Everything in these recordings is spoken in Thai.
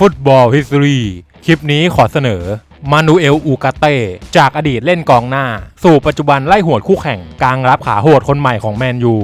ฟุตบอลฮิสตอรีคลิปนี้ขอเสนอ มานูเอล อูกาเต้ จากอดีตเล่นกองหน้า สู่ปัจจุบันไล่หวดคู่แข่ง กลางรับขาโหดคนใหม่ของแมนยู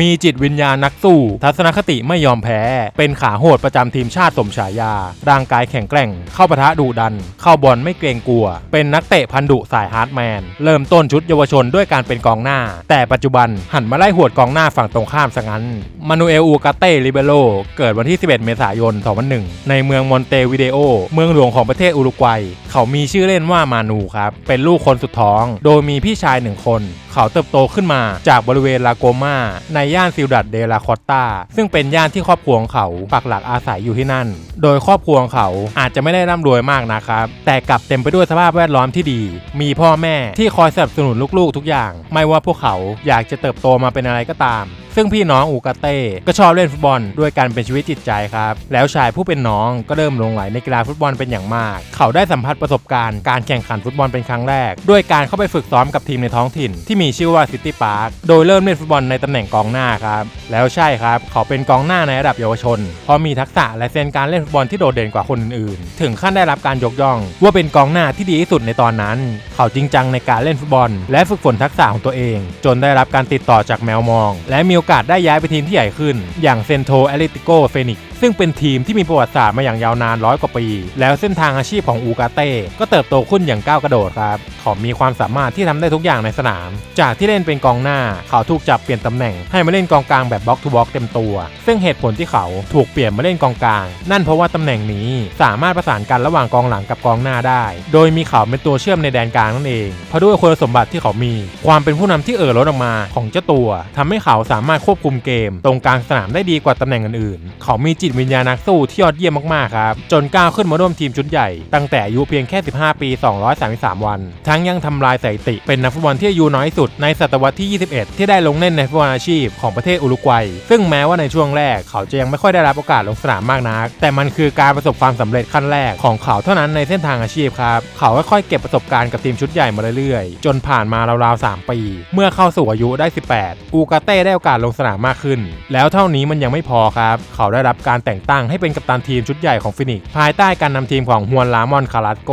มีจิตวิญญาณนักสู้ ทัศนคติไม่ยอมแพ้ เป็นขาโหดประจำทีมชาติสมฉายา ร่างกายแข็งแกร่ง เข้าปะทะดุดัน เข้าบอลไม่เกรงกลัว เป็นนักเตะพันดุสายฮาร์ดแมน เริ่มต้นชุดเยาวชนด้วยการเป็นกองหน้า แต่ปัจจุบันหันมาไล่หวดกองหน้าฝั่งตรงข้ามซะงั้น มานูเอล อูกาเต้ ลิเบโรเกิดวันที่ 11 เมษายน 2001 ในเมืองมอนเตวิเดโอ เมืองหลวงของประเทศอุรุกวัย เขามีชื่อเล่นว่ามานูครับ เป็นลูกคนสุดท้อง โดยมีพี่ชายหนึ่งคน เขาเติบโตขึ้นมาจากบริเวณลาโกมาในย่านซิลดัดเดลาคอตตาซึ่งเป็นย่านที่ครอบครัวของเขาปักหลักอาศัยอยู่ที่นั่น โดยครอบครัวของเขาอาจจะไม่ได้ร่ำรวยมากนะครับ แต่กลับเต็มไปด้วยสภาพแวดล้อมที่ดี มีพ่อแม่ที่คอยสนับสนุนลูกๆ ทุกอย่าง ไม่ว่าพวกเขาอยากจะเติบโตมาเป็นอะไรก็ตาม ซึ่งพี่น้องอูกาเต้ก็ชอบเล่นฟุตบอลด้วยการเป็นชีวิตจิตใจครับ แล้วชายผู้เป็นน้องก็เริ่มลงไหลในกีฬาฟุตบอลเป็นอย่างมาก เขาได้สัมผัสประสบการณ์การแข่งขันฟุตบอลเป็นครั้งแรก ด้วยการเข้าไปฝึกซ้อมกับทีมในท้องถิ่น ที่มีชื่อว่าซิตี้พาร์คโดยเริ่มเล่นฟุตบอลในตำแหน่งกองหน้าครับแล้วใช่ครับ เขาเป็นกองหน้าในระดับเยาวชน เพราะมีทักษะและเซนการเล่นฟุตบอลที่โดดเด่นกว่าคนอื่นๆ ถึงขั้นได้รับการยกย่อง ว่าเป็นกองหน้าที่ดีที่สุดในตอนนั้น เขาจริงจังในการเล่นฟุตบอล และฝึกฝนทักษะของตัวเอง จนได้รับการติดต่อจากแมวมอง และมีโอกาสได้ย้ายไปทีมที่ใหญ่ขึ้น อย่างเซนโตแอเลติโกเฟนิกซึ่งเป็นทีมที่มีประวัติศาสตร์มาอย่างยาวนานร้อยกว่าปี แล้วเส้นทางอาชีพของอูกาเต้ก็เติบโตขึ้นอย่างก้าวกระโดดครับเขามีความสามารถที่ทำได้ทุกอย่างในสนาม จากที่เล่นเป็นกองหน้า เขาถูกจับเปลี่ยนตำแหน่งให้มาเล่นกองกลางแบบบล็อกทูบล็อกเต็มตัว ซึ่งเหตุผลที่เขาถูกเปลี่ยนมาเล่นกองกลาง นั่นเพราะว่าตำแหน่งนี้สามารถประสานกันระหว่างกองหลังกับกองหน้าได้ โดยมีเขาเป็นตัวเชื่อมในแดนกลางนั่นเอง เพราะด้วยคุณสมบัติที่เขามี ความเป็นผู้นำที่เอ่อล้นออกมาของเจ้าตัวทำให้เขาสามารถควบคุมเกม ตรงกลางสนามได้ดีกว่าตำแหน่งอื่นๆ เขามีจิตวิญญาณนักสู้ที่ยอดเยี่ยมมากๆครับ จนก้าวขึ้นมาร่วมทีมชุดใหญ่ ตั้งแต่อายุเพียงแค่ 15 ปี 233 วัน ทั้งยังทำลายสถิติ เป็นนักฟุตบอลที่อายุน้อยสุดในศตวรรษที่ 21 ที่ได้ลงเล่นในฟุตบอลอาชีพของประเทศอุรุกวัย ซึ่งแม้ว่าในช่วงแรกเขาจะยังไม่ค่อยได้รับโอกาสลงสนามมากนัก แต่มันคือการประสบความสำเร็จขั้นแรกของเขาเท่านั้นในเส้นทางอาชีพครับ เขาค่อยๆเก็บประสบการณ์กับทีมชุดใหญ่มาเรื่อยๆ จนผ่านมาราวๆ 3 ปี เมื่อเข้าสู่อายุได้ 18 อูกาเต้ได้โอกาสลงสนามมากขึ้น แล้วเท่านี้มันยังไม่พอครับ เขาได้รับการแต่งตั้งให้เป็นกัปตันทีมชุดใหญ่ของฟินิกส์ภายใต้การนำทีมของฮวนลามอนคาราสโก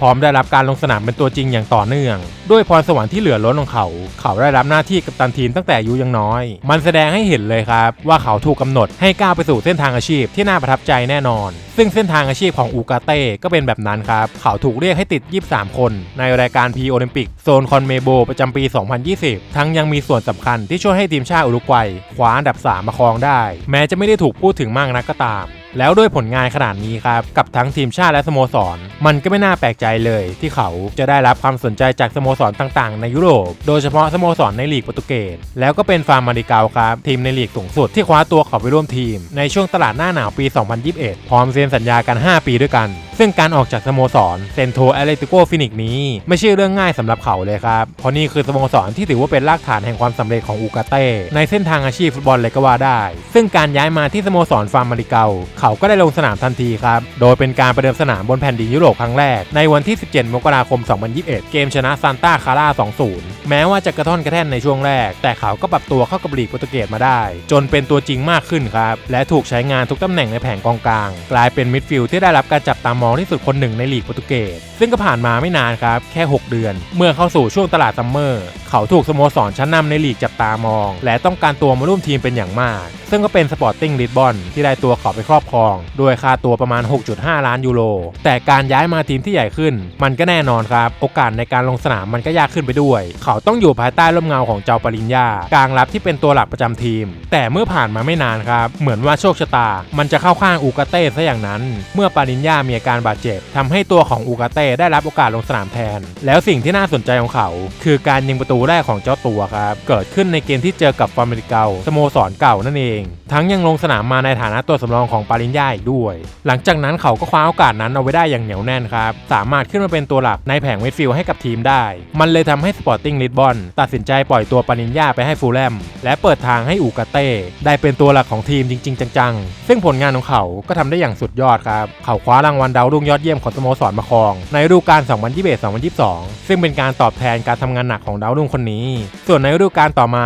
พร้อมได้รับการลงสนามเป็นตัวจริงอย่างต่อเนื่อง ด้วยพรสวรรค์ที่เหลือล้นของเขา เขาได้รับหน้าที่กัปตันทีมตั้งแต่อายุยังน้อย มันแสดงให้เห็นเห็นเลยครับ ว่าเขาถูกกำหนดให้ก้าวไปสู่เส้นทางอาชีพที่น่าประทับใจแน่นอน ซึ่งเส้นทางอาชีพของอูกาเต้ก็เป็นแบบนั้นครับ เขาถูกเรียกให้ติด 23 คน ในรายการพีโอลิมปิกโซนคอนเมโบประจำปี 2020 ทั้งยังมีส่วนสำคัญที่ช่วยให้ทีมชาติอุรุกวัยคว้าอันดับ 3 มาครองได้ แม้จะไม่ได้ถูกพูดถึงมากนักก็ตาม แล้วด้วยผลงานขนาดนี้ครับ กับทั้งทีมชาติและสโมสร มันก็ไม่น่าแปลกใจเลยที่เขาจะได้รับความสนใจจากสโมสรต่างๆ ในยุโรป โดยเฉพาะสโมสรในลีกโปรตุเกส แล้วก็เป็นฟาร์มมาริกาครับ ทีมในลีกสูงสุดที่คว้าตัวเขาไปร่วมทีม ในช่วงตลาดหน้าหนาวปี 2021 พร้อมเซ็นสัญญากัน 5 ปีด้วยกันซึ่งการออกจากสโมสรเซนโตแอตเลติโกฟินิกนี้ ไม่ใช่เรื่องง่ายสำหรับเขาเลยครับ เพราะนี่คือสโมสรที่ถือว่าเป็นรากฐานแห่งความสำเร็จของอูกาเต้ในเส้นทางอาชีพฟุตบอลเลยก็ว่าได้ ซึ่งการย้ายมาที่สโมสรฟาร์มมาริเกาเขาก็ได้ลงสนามทันทีครับ โดยเป็นการประเดิมสนามบนแผ่นดินยุโรปครั้งแรกในวันที่ 17 มกราคม 2021 เกมชนะซานตาคาร่า 2-0 แม้ว่าจะกระท่อนกระแท่นในช่วงแรก แต่เขาก็ปรับตัวเข้ากับลีกโปรตุเกสมาได้ จนเป็นตัวจริงมากขึ้นครับและถูกใช้งานทุกตำแหน่งในแผงกองกลาง กลายเป็นมิดฟิลด์ที่ได้รับการจับตามมองที่สุดคนหนึ่งในลีกโปรตุเกสซึ่งก็ผ่านมาไม่นานครับ แค่ 6 เดือน เมื่อเข้าสู่ช่วงตลาดซัมเมอร์ เขาถูกสโมสรชั้นนำในลีกจับตามอง และต้องการตัวมาร่วมทีมเป็นอย่างมาก ซึ่งก็เป็นสปอร์ติ้งลิสบอนที่ได้ตัวเขาไปครอบครอง โดยค่าตัวประมาณ 6.5 ล้านยูโรแต่การย้ายมาทีมที่ใหญ่ขึ้น มันก็แน่นอนครับ โอกาสในการลงสนามมันก็ยากขึ้นไปด้วย เขาต้องอยู่ภายใต้ร่มเงาของเจ้าปริญญากลางรับที่เป็นตัวหลักประจำทีม แต่เมื่อผ่านมาไม่นานครับ เหมือนว่าโชคชะตา มันจะเข้าข้างอูกาเต้ซะอย่างนั้น เมื่อปริญญามีอาการบาดเจ็บทำให้ตัวของอูกาเต้ได้รับโอกาสลงสนามแทน แล้วสิ่งที่น่าสนใจของเขา คือการยิงประตูแรกของเจ้าตัวครับ เกิดขึ้นในเกมที่เจอกับฟอร์มิเกาสโมสรเก่านั่นเอง ทั้งยังลงสนามมาในฐานะตัวสำรองของปริญญาอีกด้วย หลังจากนั้นเขาก็คว้าโอกาสนั้นเอาไว้ได้อย่างเหนียวแน่นครับ สามารถขึ้นมาเป็นตัวหลักในแผงมิดฟิลด์ให้กับทีมได้ มันเลยทำให้สปอร์ติ้งลิสบอนตัดสินใจปล่อยตัวปานิญญาไปให้ฟูลแลม และเปิดทางให้อูกาเต้ได้เป็นตัวหลักของทีมจริง ๆ จังๆ ซึ่งผลงานของเขาก็ทำได้อย่างสุดยอดครับ เขาคว้ารางวัลดาวาวรุ่งยอดเยี่ยมของสโมสรมาครอง ในฤดูกาล 2021-2022 ซึ่งเป็นการตอบแทนการทำงานหนักของดาวรุ่งคนนี้ ส่วนในฤดูกาลต่อมา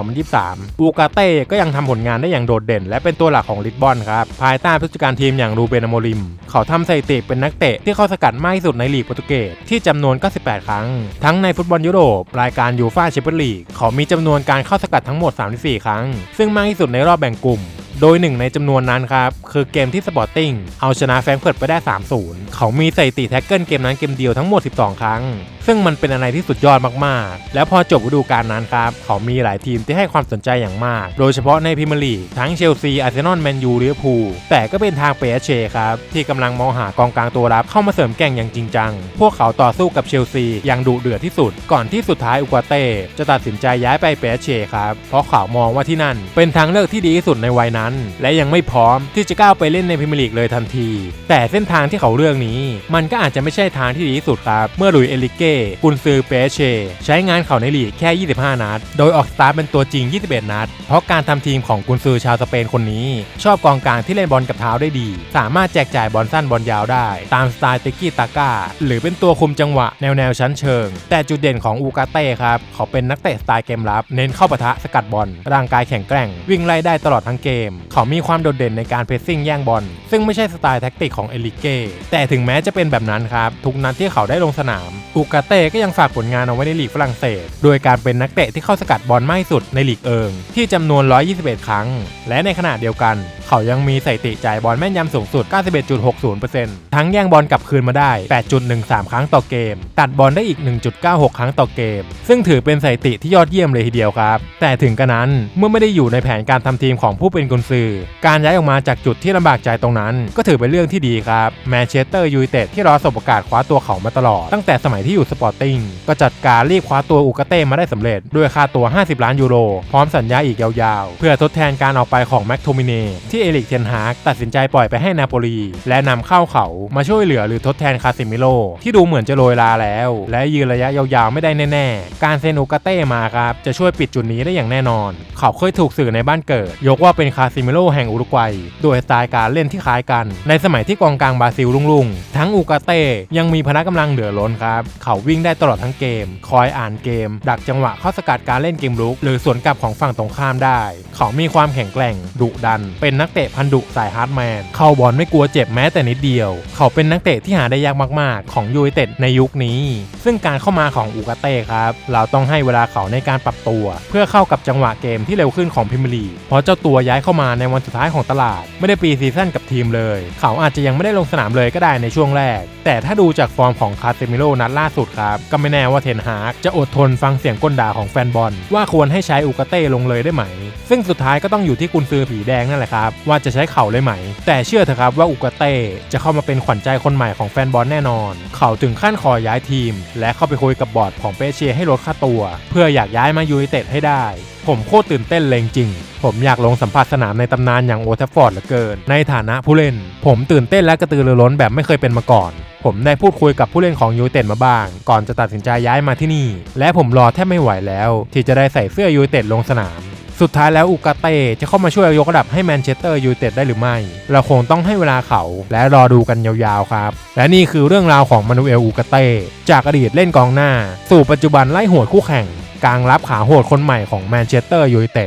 2022-2023 อูกาเต้ก็ยังทำผลงานได้อย่างโดดเด่น และเป็นตัวหลักของลิสบอนครับ ภายใต้ผู้จัดการทีมอย่างรูเบนอโมริม เขาทำสถิติเป็นนักเตะที่เข้าสกัดมากที่สุดในลีกโปรตุเกสที่จำนวน 98 ครั้ง ทั้งในฟุตบอลยุโรปรายการยูฟ่าแชมเปี้ยนลีกเขามีจำนวนการเข้าสกัดทั้งหมด 34 ครั้ง ซึ่งมากที่สุดในรอบแบ่งกลุ่ม โดยหนึ่งในจำนวนนั้นครับ คือเกมที่สปอร์ติ้งเอาชนะแฟรงเฟิร์ตไปได้ 3-0 เขามีสถิติแท็กเกิลเกมนั้นเกมเดียวทั้งหมด 12 ครั้ง ซึ่งมันเป็นอะไรที่สุดยอดมากๆ แล้วพอจบฤดูกาลนั้นครับ เขามีหลายทีมที่ให้ความสนใจอย่างมาก โดยเฉพาะในพรีเมียร์ลีกทั้งเชลซี อาร์เซนอล แมนยู ลิเวอร์พูล แต่ก็เป็นทางเปเชครับ ที่กำลังมองหากองกลางตัวรับเข้ามาเสริมแก่งอย่างจริงจัง พวกเขาต่อสู้กับเชลซีอย่างดุเดือดที่สุด ก่อนที่สุดท้ายอุกวาเต้จะตัดสินใจย้ายไปเปเชครับ เพราะเขามองว่าที่นั่น เป็นทางเลือกที่ดีที่สุดในวัยนั้น และยังไม่พร้อมที่จะก้าวไปเล่นในพรีเมียร์ลีกเลยทันที แต่เส้นทางที่เขาเลือกนี้ มันก็อาจจะไม่ใช่ทางที่ดีที่สุดครับ เมื่อหลุยเอลิเก้กุนซือเปเช ใช้งานเขาในลีกแค่ 25 นัด โดยออกสตาร์ทเป็นตัวจริง 21 นัด เพราะการทำทีมของกุนซือชาวสเปนคนนี้ ชอบกองกลางที่เล่นบอลกับเท้าได้ดี สามารถแจกจ่ายบอลสั้นบอลยาวได้ ตามสไตล์ติกกี้ตาก้า หรือเป็นตัวคุมจังหวะแนวแนวชั้นเชิง แต่จุดเด่นของอูกาเต้ครับเขาเป็นนักเตะสไตล์เกมรับ เน้นเข้าปะทะสกัดบอล ร่างกายแข็งแกร่ง วิ่งไล่ได้ตลอดทั้งเกม เขามีความโดดเด่นในการเพรสซิ่งแย่งบอลซึ่งไม่ใช่สไตล์แท็กติกของเอลิเก้แต่ถึงแม้จะเป็นแบบนั้นครับทุกนัดที่เขาได้ลงสนามอูกาเต้ก็ยังฝากผลงานเอาไว้ในลีกฝรั่งเศส โดยการเป็นนักเตะที่เข้าสกัดบอลมากที่สุดในลีกเอิง ที่จำนวน 121 ครั้ง และในขณะเดียวกัน เขายังมีสถิติจ่ายบอลแม่นยำสูงสุด 91.60%ทั้งแย่งบอลกลับคืนมาได้ 8.13 ครั้งต่อเกม ตัดบอลได้อีก 1.96 ครั้งต่อเกม ซึ่งถือเป็นสถิติที่ยอดเยี่ยมเลยทีเดียวครับ แต่ถึงกระนั้นเมื่อไม่ได้อยู่ในแผนการทำทีมของผู้เป็นกุนซือ การย้ายออกมาจากจุดที่ลำบากใจตรงนั้น ก็ถือเป็นเรื่องที่ดีครับแมนเชสเตอร์ยูไนเต็ดที่รอสบโอกาสคว้าตัวเขามาตลอดตั้งแต่สมัยที่อยู่สปอร์ติ้งก็จัดการรีบคว้าตัวอูกาเต้มาได้สำเร็จ ด้วยค่าตัว 50 ล้านยูโร พร้อมสัญญาอีกยาวๆ เพื่อทดแทนการออกไปของแม็กโทมิเนที่เอริกเทนฮากตัดสินใจปล่อยไปให้นาโปลีและนำเข้าเขามาช่วยเหลือหรือทดแทนคาซิมิโลที่ดูเหมือนจะโรยลาแล้ว และยืนระยะยาวๆไม่ได้แน่ๆ การเซนอูกาเต้มาครับจะช่วยปิดจุดนี้ได้อย่างแน่นอน เขาเคยถูกสื่อในบ้านเกิด ยกว่าเป็นคาซิมิโลแห่งอุรุกวัยโดยสไตล์การเล่นที่คล้ายกัน ในสมัยที่กองกลางบราซิลรุ่งๆ ทั้งอูกาเต้ยังมีพละกำลังเหลือล้นครับ เขาวิ่งได้ตลอดทั้งเกม คอยอ่านเกม ดักจังหวะเข้าสกัดการเล่นเกมลุก หรือสวนกลับของฝั่งตรงข้ามได้ เขามีความแข็งแกร่ง ดุดัน เป็นนักเตะพันดุสายฮาร์ดแมน เข้าบอลไม่กลัวเจ็บแม้แต่นิดเดียว เขาเป็นนักเตะที่หาได้ยากมาก ๆ ของยูไนเต็ดในยุคนี้ ซึ่งการเข้ามาของอูกาเต้ครับ เราต้องให้เวลาเขาในการปรับตัว เพื่อเข้ากับจังหวะเกมที่เร็วขึ้นของพรีเมียร์ลีเพราะเจ้าตัวย้ายเข้ามาในวันสุดท้ายของตลาด ไม่ได้ปีซีซั่นกับทีมเลย เขาอาจจะยังไม่ได้ลงสนามเลยก็ได้ในช่วงแรก แต่ถ้าดูจากฟอร์มของคาเซมิโลนัดล่าสุดครับ ก็ไม่แน่ว่าเทนฮากจะอดทนฟังเสียงก้นด่าของแฟนบอล ว่าควรให้ใช้อูกาเต้ลงเลยได้ไหม ซึ่งสุดท้ายก็ต้องอยู่ที่กุนซือผีแดงนั่นแหละครับว่าจะใช้เข่าเลยไหม แต่เชื่อเถอะครับว่าอูกาเต้จะเข้ามาเป็นขวัญใจคนใหม่ของแฟนบอลแน่นอน เขาถึงขั้นขอย้ายทีม และเข้าไปคุยกับบอร์ดของเปเชียให้ลดค่าตัว เพื่ออยากย้ายมายูไนเต็ดให้ได้ ผมโคตรตื่นเต้นเลยจริงผมอยากลงสัมผัสสนามในตำนานอย่างโอทัฟฟอร์ดเหลือเกิน ในฐานะผู้เล่น ผมตื่นเต้นและกระตือรือร้นแบบไม่เคยเป็นมาก่อน ผมได้พูดคุยกับผู้เล่นของยูไนเต็ดมาบ้าง ก่อนจะตัดสินใจย้ายมาที่นี่ และผมรอแทบไม่ไหวแล้ว ที่จะได้ใส่เสื้อยูไนเต็ดลงสนาม สุดท้ายแล้วอูกาเต้จะเข้ามาช่วยยกระดับให้แมนเชสเตอร์ยูไนเต็ดได้หรือไม่ เราคงต้องให้เวลาเขาและรอดูกันยาวๆครับ และนี่คือเรื่องราวของมานูเอลอูกาเต้จากอดีตเล่นกองหน้า สู่ปัจจุบันไล่หัวคู่แข่งกลางรับขาโหดคนใหม่ของแมนเชสเตอร์ยูไนเต็ด